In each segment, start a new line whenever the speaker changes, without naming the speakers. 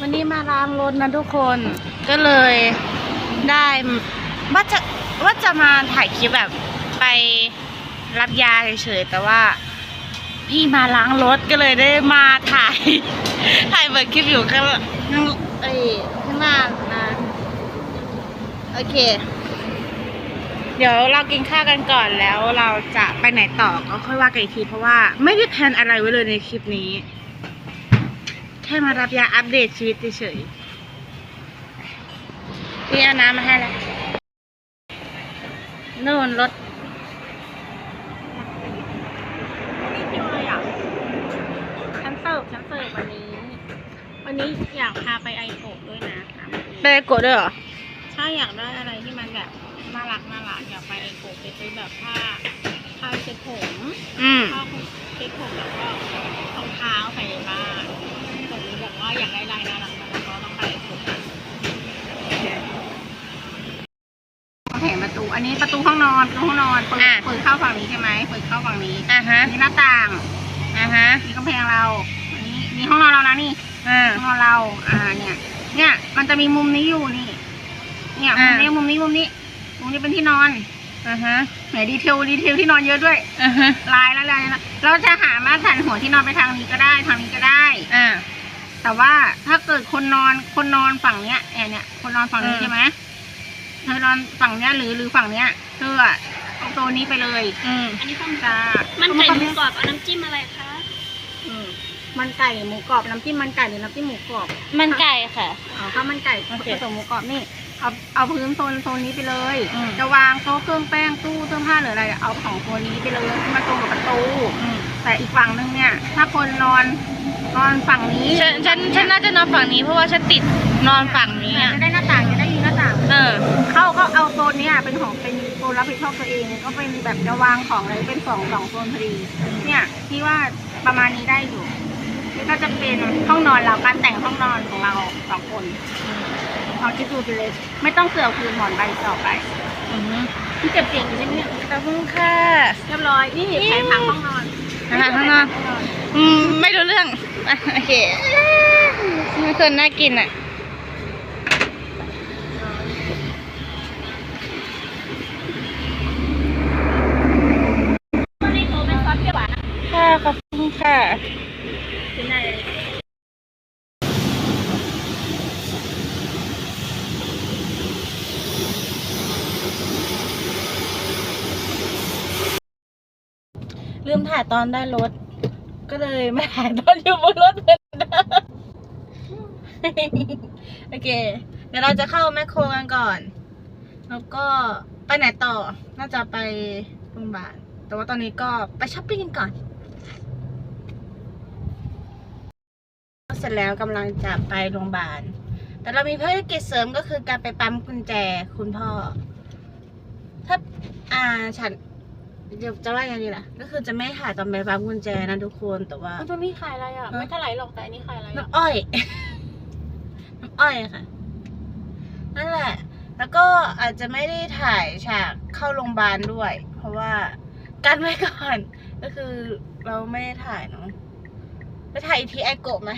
วันนี้มาล้างรถนะทุกคนก็เลยได้ว่าจะว่าจะมาถ่ายคลิปแบบไปรับยาเฉยๆแต่ว่าพี่มาล้างรถก็เลยได้มาถ่าย ถ่ายเปิดคลิปอยู่ข้างข้างเอ้ข้างหน้านะโอเค เดี๋ยวเรากินข้าวกันก่อนแล้วเราจะไปไหนต่อก็ค่อยว่ากันอีกทีเพราะว่าไม่ได้แพลนอะไรไว้เลยในคลิปนี้ ค่มารับยาอัปเดตชีวิตเฉยๆพี่เอาน้ำมาให้แล้วนู่นรถ
นี่พี่ออยอะฉันเสิร์ฟฉันเสิร์ฟวันนี้ วันนี้อยากพาไปไอโกะด้วยนะถามจริง
ไปกดด้วยเหรอ
ใช่อยากได้อะไรที่มันแบบน่ารักน่ารักอยากไปไอโกะไปซื้อแบบผ้าผ้าเช็ดผม
อืม
ผ้าเช็ดผมแล้วก็รองเท้าใส่ในบ้านต รงนี้แบบว่าอยากได้ลายน่ารักน่ารักก็ต้องไปไอโกะเห็นประตู อันนี้ประตูห้องนอนประตูห้องนอนเปิด
อะ
เปิดเข้าฝั่งนี้ใช่ไหมเปิดเข้าฝั่งนี้
อะฮะ
อันนี้หน้าต่าง
อะฮะ
นี่กำแพงเรา อันนี้นี่ห้องนอนเรานะนี่
อ่า
ห้องนอนเรา อ่าเนี่ย เนี่ย มันจะมีมุมนี้อยู่นี่ เนี่ยมุ
อ่า
มนี้มุมนี้มุมนี้มุมนี้เป็นที่นอน
อะฮะ
ไหนดีเทลดีเทลที่นอนเยอะด้วย
อะฮะ
ลายละลายละเราจะหามาตรฐานหัวที่นอนไปทางนี้ก็ได้ทางนี้ก็ได้
อ่า
แต่ว่าถ้าเกิดคนนอนคนนอนฝั่งเนี้ยเนี่ยเนี่ย คนนอนฝั่งนี้
อืม
ใช่ไหมเธอนอนฝั่งเนี้ยหรือหรือฝั่งเนี้ยเธออะเอาตัวนี้ไปเลย
อืม
อันนี้ข้าวตา
มั
มัน
ไก่หมูกรอบเอาน้ำจิ้มอะไรคะ
อืมมันไก่หมูกรอบน้ำจิ้มมันไก่หรือน้ำจิ้มหมูกรอบ
มันไก่ค่ะ
อ๋อข้าวมันไก่
โอเค
ผสมหมูกรอบนี่เอาเอาพื้นโซนโซนนี้ไปเลย
อืม
จะวางโต๊ะเครื่องแป้งตู้เสื้อผ้าหรืออะไรเอาของตัวนี้ไปเลยที่มาตรงกับประตู
อืม
แต่อีกฝั่งนึงเนี่ย ถ้าคนนอน นอนฝั่งนี้
ฉันฉันฉันน่าจะนอนฝั่งนี้เพราะว่าฉันติดนอนฝั่งนี้
เนี่ย
อะ
จะได้หน้าต่างจะได้ยินหน้าต่าง
เออ
เข้าก็เอาโซนเนี้ยเป็นของเป็นโซนรับผิดชอบตัวเองก็เป็นแบบจะวางของอะไรเป็นสองสองโซนพอดีเนี่ยที่ว่าประมาณนี้ได้อยู่นี่ก็จะเป็นห้องนอนเราการแต่งห้องนอนของเราสองคนเอาคิดดูไปเลย ไม่ต้องเสือคืนหมอนใบต่อไป
อือฮึ
ที่เก็บเตียงอยู่ที่เนี่ย
ขอบคุณค่ะ
เรียบร้อยนี่แผนผังห้องนอน
อาหารข้างนอกอืมไม่รู้เรื่องอะ โอเคมันคนน่ากินอะค่ะขอบคุณค่ะ
ลื
มถ่ายตอนได้รถ ก็เลยม่ถ่ายตอนอยู่บนรถเหมือนเดิมโอเค เดี๋ยวเราจะเข้าแมคโครกันก่อน แล้วก็ไปไหนต่อ น่าจะไปโรงพยาบาล แต่ว่าตอนนี้ก็ไปช้อปปิ้งกันก่อน เสร็จแล้วกำลังจะไปโรงพยาบาล แต่เรามีภารกิจเสริมก็คือการไปปั๊มกุญแจคุณพ่อ ถ้าอ่าฉัน เดี๋ยวจะว่ายังไงดีล่ะก็คือจะไม่ถ่ายตอนไปปั๊มกุญแจนะทุกคนแต่ว่า
ตัวนี้ขายอะไรอะ
ฮะ
ไม่เท่าไหร่หรอกแต่อันนี้ขายอะไรอะ
น้ำอ้อย น้ำอ้อยค่ะ นั่นแหละ แล้วก็อาจจะไม่ได้ถ่ายฉากเข้าโรงพยาบาลด้วย เพราะว่ากันไว้ก่อน ก็คือเราไม่ได้ถ่ายเนาะไปถ่ายอีกทีไอโกะไหม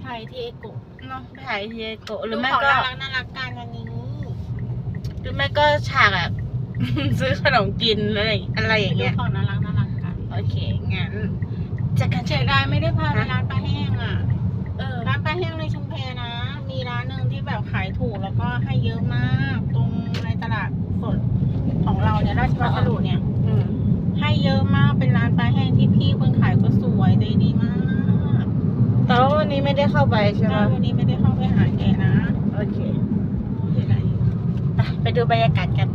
ไทยที่เอโกะ
เนาะไปถ่ายอีกทีไอโกะห
ห
รื
รืออ
ไม่
ไม่
ก็
ก็น่ารักน่ารักกันวันนี้
หรือไม่ก็ฉากแบบ ซื้อขนมกินอะไรอะไรอย่างเงี้ย
ดูของน่ารักน่ารักกัน
โอเคงั้นเจากกัน
เสียดายไม่ได้พาไป
ฮะ
ร้านปลาแห้งอะ
เออ
ร้านปลาแห้งในชุมแพนะ มีร้านหนึ่งที่แบบขายถูกแล้วก็ให้เยอะมาก ตรงในตลาดสดของเราเนี่ยราชวัสดุเนี่ย
อืม
ให้เยอะมากเป็นร้านปลาแห้งที่พี่คนขายก็สวยใจดีมาก
แต่ว่าวันนี้ไม่ได้เข้าไปใช่ไหม
ใช่วันนี้ไม่ได้เข้าไปหาแกนะ
โอเค
เสียดาย
ไปไปดูบรรยากาศกัน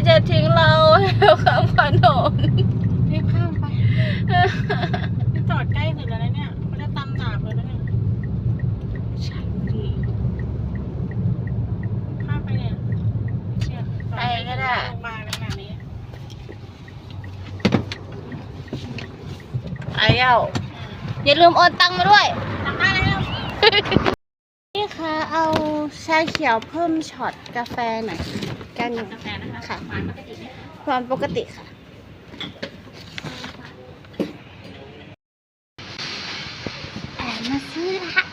ที่จะทิ้งเราให้ข้ามถนน
รีบข้ามไปนี่จอดใกล้สุดแล้วนะเนี่ยเขาจะตำดาบเลยนะเนี่ย
ใช่ดิ
ข้ามไปเนี่ยเนี่ย
ไปก็ได้
โรงพยาบาลขนาดนี้
ไอ้เอ้าอย่าลืมโอนตังค์มาด้วย
จำได้แล้ว
นี่ค่ะเอาชาเขียวเพิ่มช็อตกาแฟหน่อย ก้วหนึ่ง
กาแฟนะคะ
ค่ะ
หวานปกติไหม
ความปกติค่ะแอบมาซื้อละ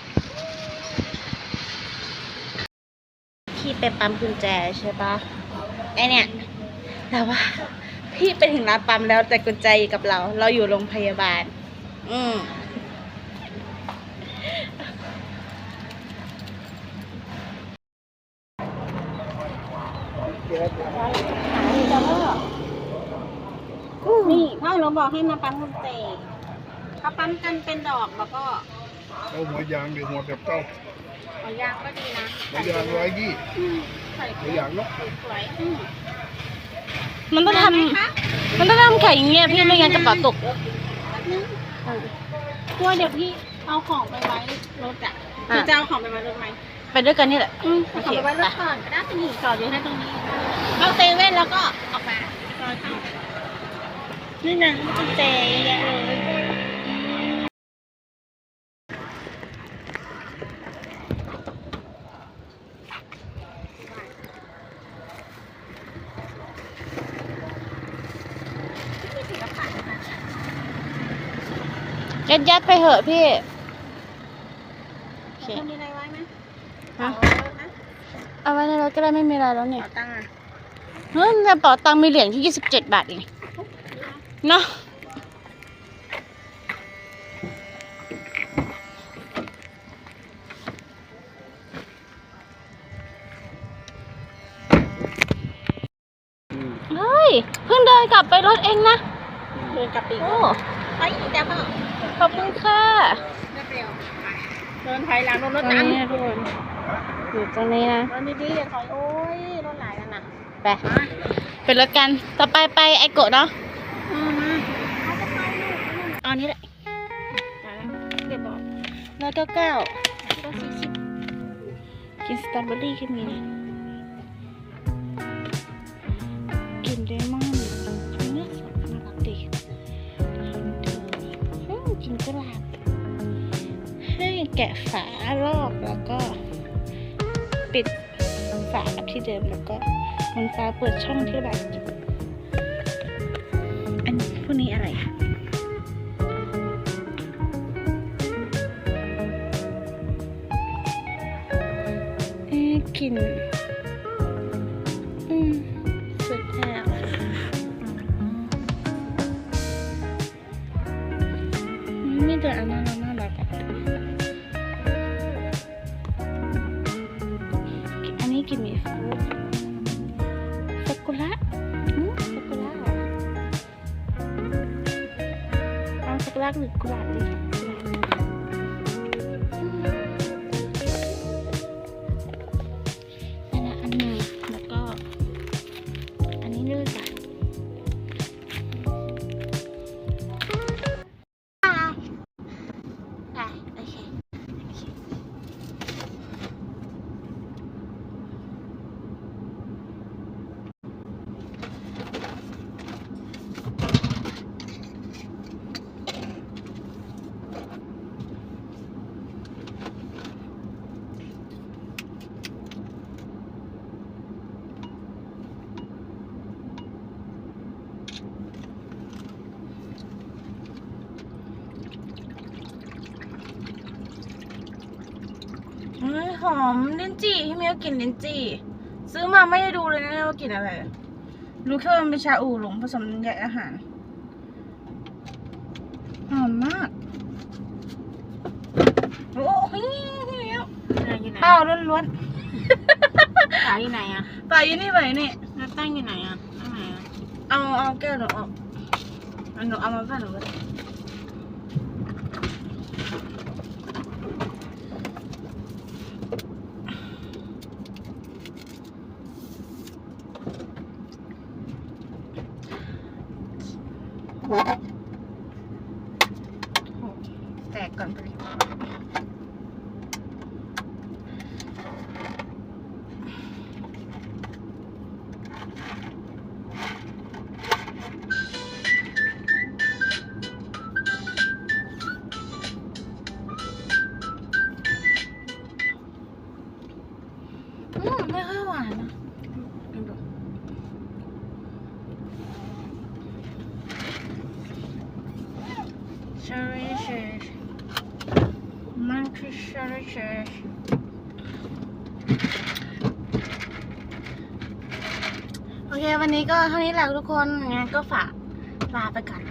พี่ไปปั๊มกุญแจใช่ปะไอเนี่ย แต่ว่า พี่ไปถึงร้านปั๊มแล้วแต่กุญแจอยู่กับเรา เราอยู่โรงพยาบาล อืม
นี่พ่อหนูบอกให้มาปั๊มกุญแจเขาปั๊มกันเป็นดอกแล้วก็
เอาหัวยางหรือหัวแบบเก้า
หัวยางก็ดีนะ
หัวยางร้อยยี่
อืมใส่
หัวยางเนาะ
สวยๆอืม
มันต้องท
ไหมคะำ
มันต้องทำแข็งอย่างเงี้ยพี่ไม่งั้นกระเป๋าตก
แป๊บนึงกลัวเดี๋ยวพี่เอาของไปไว้รถอะ
อะ
พี่จะเอาของไปไว้รถไหม
ไปด้วยกันนี่แหละ
อืมเอาของไปไว้รถก่อนก็ได้นี่จอดอยู่ให้ตรงนี้เอาเซเว่นแล้วก็ออกมาจอดเข้านี่นะกุญแจเยอะแยะเลย
ยัดยัดๆไปเหอะพี่โอเค ฮะ
เอาไว้รถนะ
เอาไว้ในรถก็ได้ไม่มีอะไรแล้วเนี่ย
ขอตังค์อะ
เฮ้ยในกระเป๋าตังค์มีเหรียญที่27บาทเองเนาะเฮ้ยเพิ่งเดินกลับไปรถเองนะ
เดินกลับปีก
โอ้
ไปอีกแล้วก็
ขอบคุณค่ะ
ได้เร็วไป เดินถอยหลังรถ
ต
ร
ร
ถ
ง
ตัน
นี้นะทุกคนอยู่ตรงนี้นะ
รถดีๆอย่าถอยโอ้ยรถหลายแล้วนะ
ไปเป็นรถกัน ต่อไปไปไอโกะเนาะ
อืมเขาจะไปลูก
เอาอันนี้แหละ
ไปแล้วเดี๋ยวบอก
ร้อยเก้าเก้า
รถสี่สิบ
กินสตรอเบอรี่ก็มีนะ แกะฝาลอกแล้วก็ ปิดฝากับที่เดิมแล้วก็มันฟ้าเปิดช่องที่แบบอันพวกนี้อะไรคะเอ๊กลิ่นอืมสุดแล้วไม่เจออันนั้น เอาซ หอมลิ้นจี่พี่เมียกลิ่นลิ้นจี่ซื้อมาไม่ได้ดูเลยนะว่ากลิ่นอะไร รู้แค่ว่ามันเป็นชาอูหลงผสมน้ำยาอาหาร หอมมาก โอ้ยพี่เมียว
ไหนอยู่ไหน
เปล่าล้วน
ขายอยู่ไหนอะ
ๆไปยี่นี่ไปนี่
แล้วตั้งอยู่ไหนอะตั้งไหนอะ
เอาเอาแก้วหนูออกเอาหนูเอามาบ้านหนูก็ได้ เชอร์รี่เชชมันคือเชอร์รี่เชชโอเค วันนี้ก็เท่านี้แหละทุกคนงั้นก็ฝากลาไปก่อน